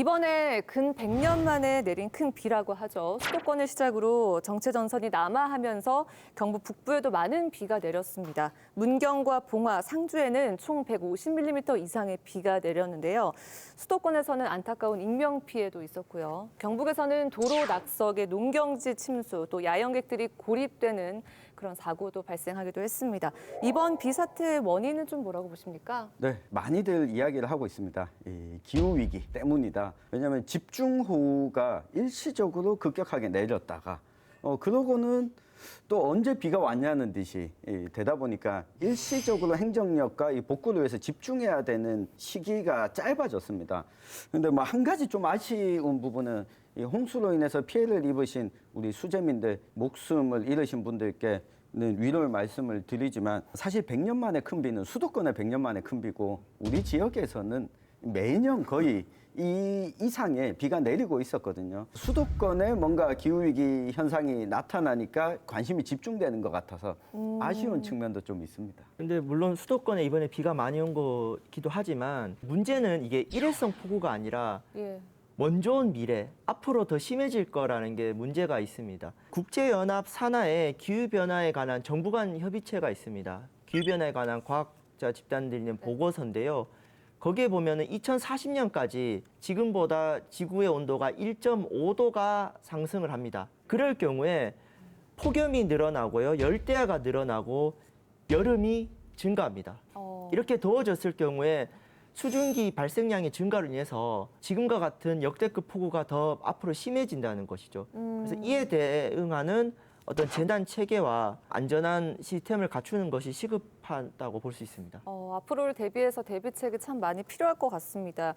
이번에 근 100년 만에 내린 큰 비라고 하죠. 수도권을 시작으로 정체 전선이 남하하면서 경북 북부에도 많은 비가 내렸습니다. 문경과 봉화, 상주에는 총 150mm 이상의 비가 내렸는데요. 수도권에서는 안타까운 인명 피해도 있었고요. 경북에서는 도로 낙석에 농경지 침수, 또 야영객들이 고립되는 그런 사고도 발생하기도 했습니다. 이번 비 사태의 원인은 좀 뭐라고 보십니까? 네, 많이들 이야기를 하고 있습니다. 이 기후 위기 때문이다. 왜냐하면 집중호우가 일시적으로 급격하게 내렸다가 어 그러고는 또 언제 비가 왔냐는 듯이 이, 되다 보니까 일시적으로 행정력과 이 복구를 위해서 집중해야 되는 시기가 짧아졌습니다. 근데 뭐 한 가지 좀 아쉬운 부분은 이 홍수로 인해서 피해를 입으신 우리 수재민들 목숨을 잃으신 분들께 는 위로의 말씀을 드리지만 사실 100년 만에 큰 비는 수도권의 100년 만에 큰 비고 우리 지역에서는 매년 거의 이 이상의 비가 내리고 있었거든요. 수도권에 뭔가 기후위기 현상이 나타나니까 관심이 집중되는 것 같아서 아쉬운 측면도 좀 있습니다. 근데 물론 수도권에 이번에 비가 많이 온 거기도 하지만 문제는 이게 일회성 폭우가 아니라 예. 먼저 온 미래 앞으로 더 심해질 거라는 게 문제가 있습니다. 국제연합 산하에 기후 변화에 관한 정부 간 협의체가 있습니다. 기후 변화에 관한 과학자 집단들이 낸 보고서인데요. 거기에 보면은 2040년까지 지금보다 지구의 온도가 1.5도가 상승을 합니다. 그럴 경우에 폭염이 늘어나고요, 열대야가 늘어나고 여름이 증가합니다. 어. 이렇게 더워졌을 경우에 수증기 발생량의 증가로 인해서 지금과 같은 역대급 폭우가 더 앞으로 심해진다는 것이죠. 그래서 이에 대응하는 어떤 재난 체계와 안전한 시스템을 갖추는 것이 시급하다고 볼 수 있습니다. 어, 앞으로를 대비해서 대비책이 참 많이 필요할 것 같습니다.